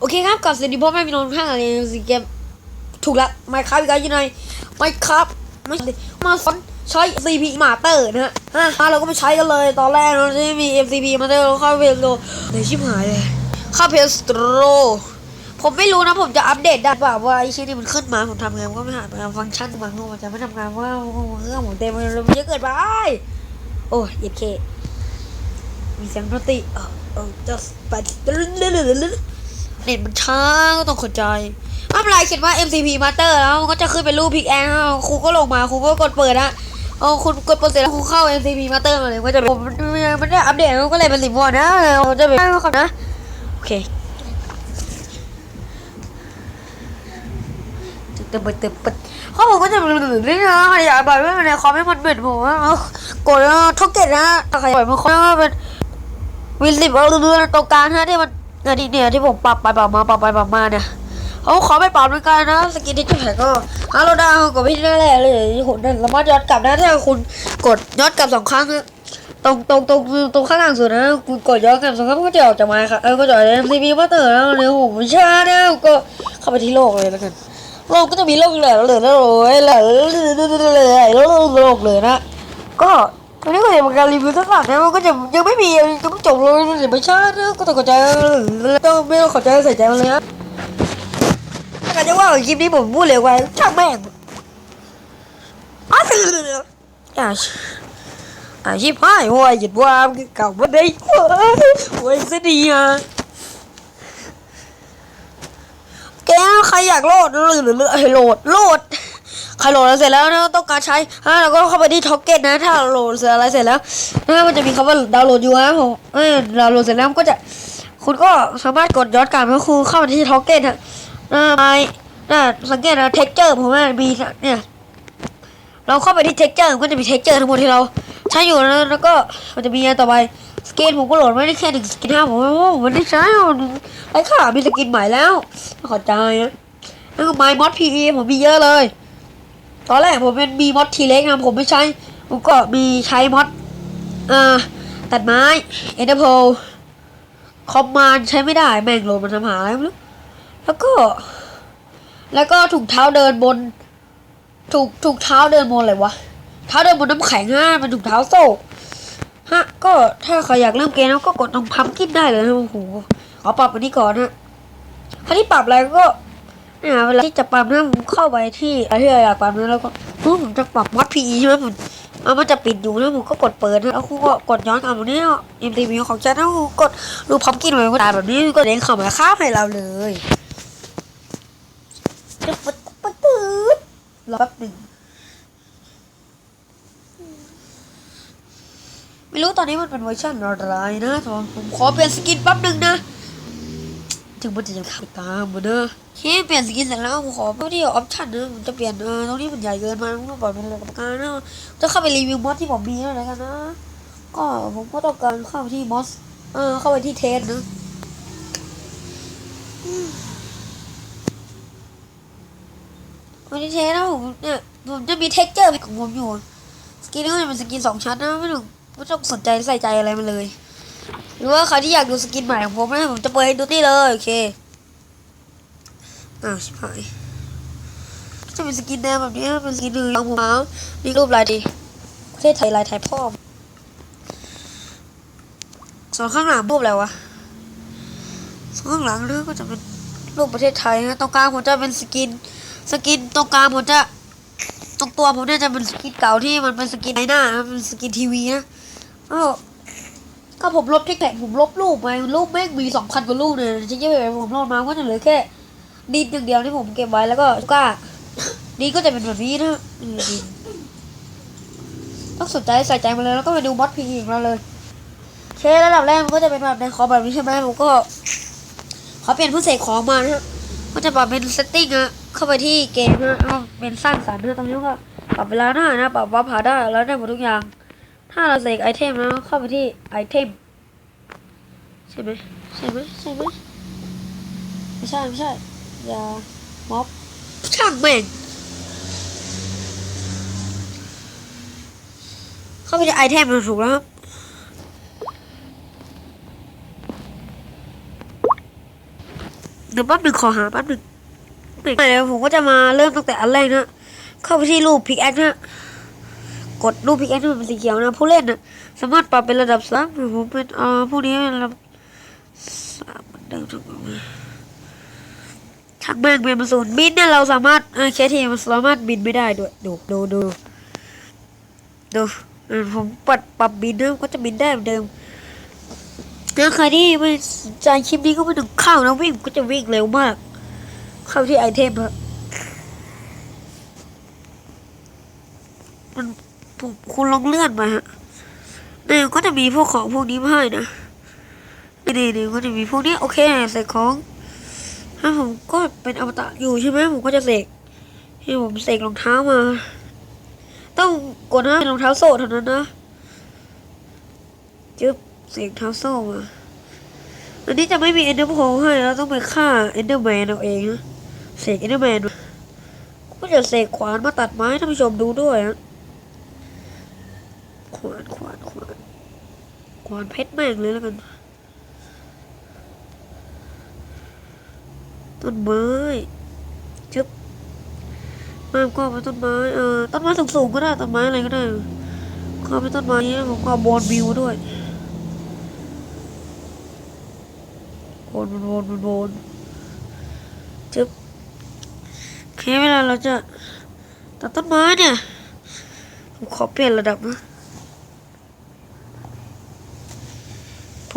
โอเคครับกับสวัสดีพ่อแม่พี่น้องทุกท่านอะไรสิเกมถูกละไม่ครับอีกแล้วยังไงไม่ครับไม่มาสอนใช้ CP มาเตอร์นะฮะอะมาเราก็ไปใช้กันเลยตอนแรกเราจะมี MCP มาเตอร์เราเข้าเพจโลไหนชิบหายเลยเข้าเพจสโตรผมไม่รู้นะผมจะอัปเดตได้เปล่าว่าไอชื่อนี่มันขึ้นมาผมทำงานก็ไม่หาฟังก์ชันบางมันจะไม่ทำงานเพราะว่าเครื่องผมเต็มเลยมันเยอะเกินไปโอ้ยเย็ดเคมีเสียงดนตรีเออเออ just ไป เน็ตมันช้าก็ต้องเข้าใจไม่เป็นไรเขียนว่า MCP Master แล้วมันก็จะขึ้นเป็นรูปพิกแอนครูก็ลงมาครูก็กดเปิดนะเอาคุณกดเปิดเสร็จแล้วครูเข้า MCP Master มาเลยก็จะเป็นผมมันได้อัปเดตก็เลยเป็นสีม่วงนะเราจะเป็นครับนะโอเคตึบตึบตึบตึบเขาบอกว่าจะเป็นแบบนี้นะใครอยากบบไม่เป็นคอมไม่มันเบ็ดผมว่ากดแล้วท็อกเก็ตนะใครปล่อยมันคอมว่าเป็นวินสิบเอาเรือตรงกลางฮะที่มัน อันนี้เนี่ยที่ผมปรับไปปรับมาปรับไปปรับมาเนี่ยเขาขอไม่ปรับเหมือนกันนะสกินที่จะแผงก็ฮัลโหลดาวกดพี่นั่นแหละเลยคุณสามารถย้อนกลับได้ถ้าคุณกดย้อนกลับสองครั้งตรงตรงตรงตรงข้างล่างสุดนะคุณกดย้อนกลับสองครั้งก็จะออกจากไม้ครับเออก็จะเอ็มซีบีมาเตอร์แล้วเนี่ยผมชาเนี่ยก็เข้าไปที่โลกเลยแล้วกันโลกก็จะมีโลกเหลือเหลือแล้วโอ้ยเหลือเหลือเหลือเหลือเหลือเหลือโลกเลยนะก็ ตอนนี้ก็จะเป็นการรีวิวทั้งหลักนะมันก็จะยังไม่มียังไม่จบเลยมันจะไม่ช้านะก็ต้องข้าใจแล้วต้องไม่ต้องข้าใจใส่ใจมันเลยนะถ้ากิดจะว่าคลิปนี้ผมพูดเร็วไปช่างแม่งอ้าวอ่าอาชีพหายหัวหยุดว่าเก่าไม่ได้หัวหัวเสียดีอะแกใครอยากโหลดหรือให้โหลดโหลด ใครโหลดแล้วเสร็จแล้วนะต้องการใช้ฮะเราก็เข้าไปที่ท็อกเก็ตนะ ถ้าโหลดเสร็จอะไรเสร็จแล้วนะมันจะมีคำว่าดาวน์โหลดอยู่ฮะผมเออดาวน์โหลดเสร็จแล้วก็จะ คุณก็สามารถกดย้อนกลับไปคือเข้าไปที่ท็อกเก็ตฮะนะไปนะสังเกตนะเท็กเจอร์ผมว่ามีเนี่ยเราเข้าไปที่เท็กเจอร์ก็จะมีเท็กเจอร์ทั้งหมดที่เราใช้อยู่นะแล้วก็มันจะมีอันต่อไปสกินผมก็โหลดไม่ได้แค่หนึ่งสกินห้าผมว่าโอ้มันได้ใช้ไอ้ข่ามีสกินใหม่แล้วขอใจนะแล้วก็ไมมอดพีผมมีเยอะเลย ตอนแรกผมเป็นมีมอดทีเล็กนะผมไม่ใช้ผมก็มีใช้มอดอ่าตัดไม้เอเดอร์โพลคอมมานใช้ไม่ได้แม่งโลมันทำหาอะไรไม่รู้แล้วก็ แล้วก็ถุงเท้าเดินบนถุงถุงเท้าเดินบนอะไรวะเท้าเดินบนน้ำแข็งฮะเป็นถุงเท้าโซ่ฮะก็ถ้าใครอยากเริ่มเกมแล้วก็กดตรงพัมกินได้เลยนะโอ้โหขอปรับอันนี้ก่อนนะคราวนี้ปรับอะไรก็ เนี่ยเวลาที่จะปรับนะผมเข้าไปที่อะไรที่เราอยากปรับนะแล้วก็ผมจะปรับมอดพีใช่ไหมผมอะมันจะปิดอยู่นะผมก็กดเปิดนะแล้วคุณก็กดย้อนกลับตรงนี้เอ็มทีวีของฉันนะคุณกดดูพร้อมกินไว้ก็ได้แบบนี้ก็เด้งเข้ามาค้าให้เราเลยจะปัดปัดตืดรอแป๊บหนึ่งไม่รู้ตอนนี้มันเป็นเวอร์ชันอะไรนะผมขอเปลี่ยนสกินแป๊บหนึ่งนะ ถึงมันจะยังขับตามมาเนอะโอเคเปลี่ยนสกินเสร็จแล้วผมขอเพื่อที่ออปชั่นนะผมจะเปลี่ยนเออตรงนี้มันใหญ่เกินมาผมต้องปล่อยเป็นระดับกลางนะจะเข้าไปรีวิวมอสที่ผมมีแล้วกันนะก็ผมก็ต้องการเข้าไปที่มอสเออเข้าไปที่เทสนะอืมวันที่เทสนะผมเนี่ยผมจะมีเท็กเจอร์ของผมอยู่สกินนี้ก็จะเป็นสกินสองชั้นนะไม่ต้องไม่ต้องสนใจใส่ใจอะไรมันเลย หรือว่าใครที่อยากดูสกินใหม่ของผมนะผมจะเปิดให้ดูที่เลย โอเคอ้าวชิบหายจะเป็นสกินแนวแบบนี้เป็นสกินหนึ่งของผมนี่รูปลายดีประเทศไทยลายไทยพ่อมส่วนข้างหลังรูปอะไรวะส่วนข้างหลังเรื่องก็จะเป็นรูปประเทศไทยนะตรงกลางผมจะเป็นสกิน สกินตรงกลางผมจะตรงตัวผมเนี่ยจะเป็นสกินเก่าที่มันเป็นสกินในหน้านเป็นสกินทีวีนะอ้าว ก็ผมลบที่แท็กผมลบรูปไปรูปแม่งมีสองพันกว่ารูปเนี่ยที่เยอะผมลบมาก็จะเหลือแค่ดินอย่างเดียวที่ผมเก็บไว้แล้วก็ก้าดินก็จะเป็นแบบนี้นะดินต้องสนใจใส่ใจมาเลยแล้วก็ไปดูมอดพีอีกมาเลยเคระดับแรกมันก็จะเป็นแบบในคอแบบนี้ใช่ไหมผมก็ขอเปลี่ยนผู้เสกของมานะก็จะปรับเป็นเซตติ้งอะเข้าไปที่เกมนะเอาเป็นสร้างสรรค์นะตรงนี้ก็ปรับเวลาหน้านะปรับวับหาได้แล้วได้หมดทุกอย่าง ถ้าเราเสกไอเทมแล้วเข้าไปที่ไอเทมใช่ไหมใช่ไหมใช่ไหมไม่ใช่ไม่ใช่อย่าม็อบช่างแม่งเข้าไปที่ไอเทมมันถูกแล้วครับเดี๋ยวแป๊บหนึ่งขอหาแป๊บหนึ่งเดี๋ยวผมก็จะมาเริ่มตั้งแต่อันแรกนะ เข้าไปที่รูปพิกแอคนะ กดรูปพิกแอคที่มันเป็นสีเขียวนะผู้เล่นนะสามารถปรับเป็นระดับสามผมเป็นเอ่อพวกนี้ระดับสามเหมือนเดิมทุกอย่างเลยช่างแมงเป็นมาศูนบินเนี่ยเราสามารถเออเคทีมันสามารถบินไม่ได้ด้วยดูดูดูดูเออผมปรับปรับบินนะก็จะบินได้เหมือนเดิมถ้าใครที่ไม่สนใจคลิปนี้ก็ไม่ต้องเข้านะวิ่งก็จะวิ่งเร็วมาก เข้าที่ไอเทมครับมัน ผมคุณลองเลื่อนมาฮะเนี่ยก็จะมีพวกของพวกนี้มาให้นะนี่นี่นี่ก็จะมีพวกนี้โอเคใส่ของถ้าผมก็เป็นอมตะอยู่ใช่ไหมผมก็จะเสกให้ผมเสกรองเท้ามา ต้องกดนะเป็นรองเท้าโซ่เท่านั้นนะจึ๊บเสกเท้าโซ่มาอันนี้จะไม่มีเอนเดอร์โพให้เราต้องไปฆ่าเอนเดอร์แมนเอาเองนะเสกเอนเดอร์แมนก็จะเสกขวานมาตัดไม้ท่านผู้ชมดูด้วยนะ ขวานขวานขวานขวานเพชรแม่งเลยแล้วกัน ต้นไม้จึ๊บมาก็เป็นต้นไม้เออต้นไม้สูงๆก็ได้ต้นไม้อะไรก็ได้ก็เป็นต้นไม้นี้ผมก็บอลวิวด้วยวนวนวนวนวนจึ๊บโอเคเวลาเราจะตัดต้นไม้เนี่ยผมขอเปลี่ยนระดับนะ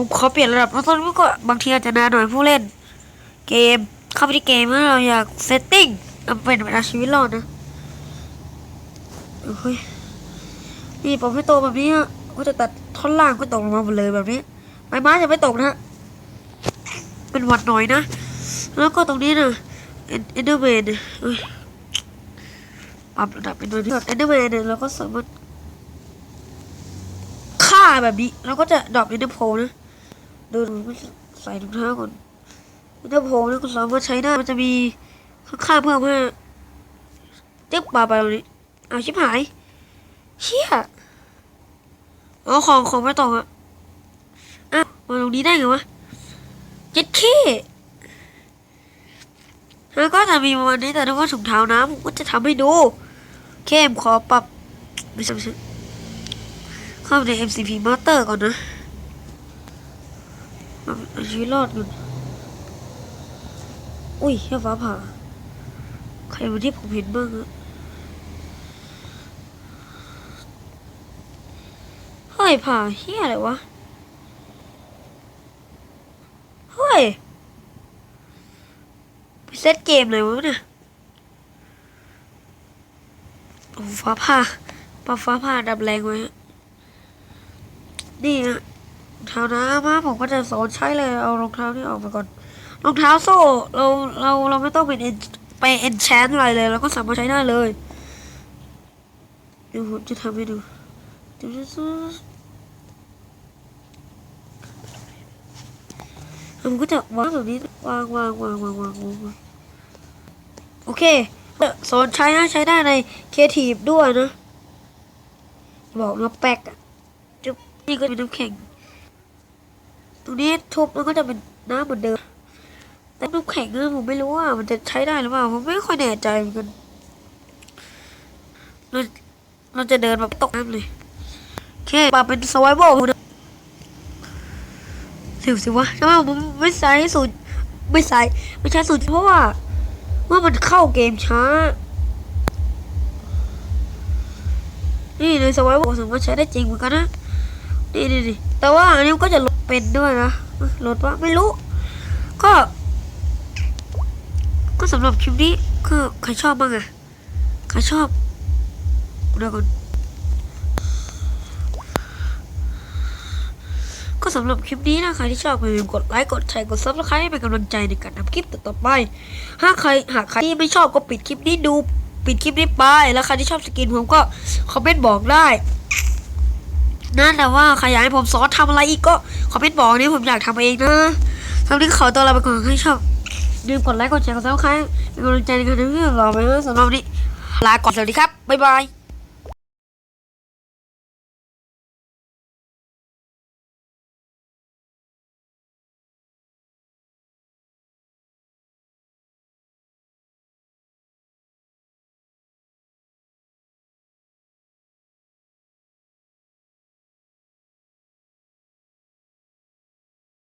ผมขอเปลี่ยนระดับเพราะต้นนี้ก็บางทีอาจจะนานหน่อยผู้เล่น เกมเข้าไปที่เกมแล้วเราอยากเซตติ้งเอาเป็นเวลาชีวิตรอดนะเฮ้ยนี่ปรับให้โตแบบนี้ก็จะตัดท่อนล่างก็ตกลงมาหมดเลยแบบนี้ใบไม้จะไม่ตกนะฮะเป็นหวัดหน่อยนะ แล้วก็ตรงนี้นะเอ็นเดอร์แมนปรับระดับเป็นตัวที่เอ็นเดอร์แมนเนี่ยเราก็สามารถฆ่าแบบนี้เราก็จะดรอปเอ็นเดอร์โพนะ ดูดูใส่รองเท้าก่อนถ้าโผล่นี่ก็สามารถใช้ได้มันจะมีค่าเพิ่มให้เจ็บปาไปตรงนี้อ้าชิบหายเชี่ยอ๋อของของไม่ตรงอะอ้าวมาตรงนี้ได้ไงวะเจ็ดขี้แล้วก็จะมีประมาณนี้แต่ถ้าว่าถุงเท้าน้ำผมก็จะทำให้ดูเข้มขอปรับไม่ใช่ไม่ใช่เข้าไปใน MCP Master ก่อนนะ เอาชีวิตรอดก่อนอุ้ยเฮียฟ้าผ่า ใครมาที่ผมเห็นบ้างอะเฮ้ยผ่าเฮียอะไรวะ เฮ้ย ไปเซตเกมเลยวะเนี่ยฟ้าผ่าปาฟ้าผ่าดับแรงไว้ นี่อะ เท้าน้ำมาผมก็จะสอนใช้เลยเอารองเท้านี่ออกมาก่อนรองเท้าโซ่เราเราเราไม่ต้องเป็นไปเอนแชนอะไรเลยเราก็สามารถใช้ได้เลยเดี๋ยวผมจะทำให้ดูเดี๋ยวผมก็จะวางแบบนี้วางวางวางวางวางวางโอเคสอนใช้นะใช้ได้ในเคทีฟด้วยนะบอกนะแป๊กอะจุ๊บนี่ก็เป็นน้ำแข็ง ตรงนี้ทุบมันก็จะเป็นน้ำเหมือนเดิม แต่น้ำแข็งอะผมไม่รู้ว่า มันจะใช้ได้หรือเปล่า ผมไม่ค่อยแน่ใจเหมือนกันเราเราจะเดินแบบตกน้ำเลยโอเคปรับเป็นสไวโบนะสิวสิวะทำไมผมไม่ใส่สูตรไม่ใส่ไม่ใช่สูตรเพราะว่าว่ามันเข้าเกมช้า นี่ในสไวโบสามารถใช้ได้จริงเหมือนกันนะนี่นี่แต่ว่าอันนี้ก็จะ เป็นด้วยนะลดว่าไม่รู้ ก็ ก็สำหรับคลิปนี้คือใครชอบบ้างอะใครชอบเดี๋ยวก่อนก็สำหรับคลิปนี้นะใครที่ชอบอย่าลืมกดไลค์กดแชร์กดซับสไครต์ให้เป็นกำลังใจในการทำคลิปต่อๆไปถ้าใครหากใครที่ไม่ชอบก็ปิดคลิปนี้ดู ปิดคลิปนี้ไป แล้วใครที่ชอบสกินผมก็คอมเมนต์บอกได้ นะแต่ว่าใครอยากให้ผมสอนทำอะไรอีกก็คอมเมนต์บอกนี่ผมอยากทำเองนะสำหรับนี้ขอตัวลาไปก่อนใครชอบลืมกดไลค์กดแชร์กดซับสไครต์เป็นกำลังใจในการทำคลิปต่อไปนะสำหรับวันนี้ลาก่อนสวัสดีครับบ๊ายบาย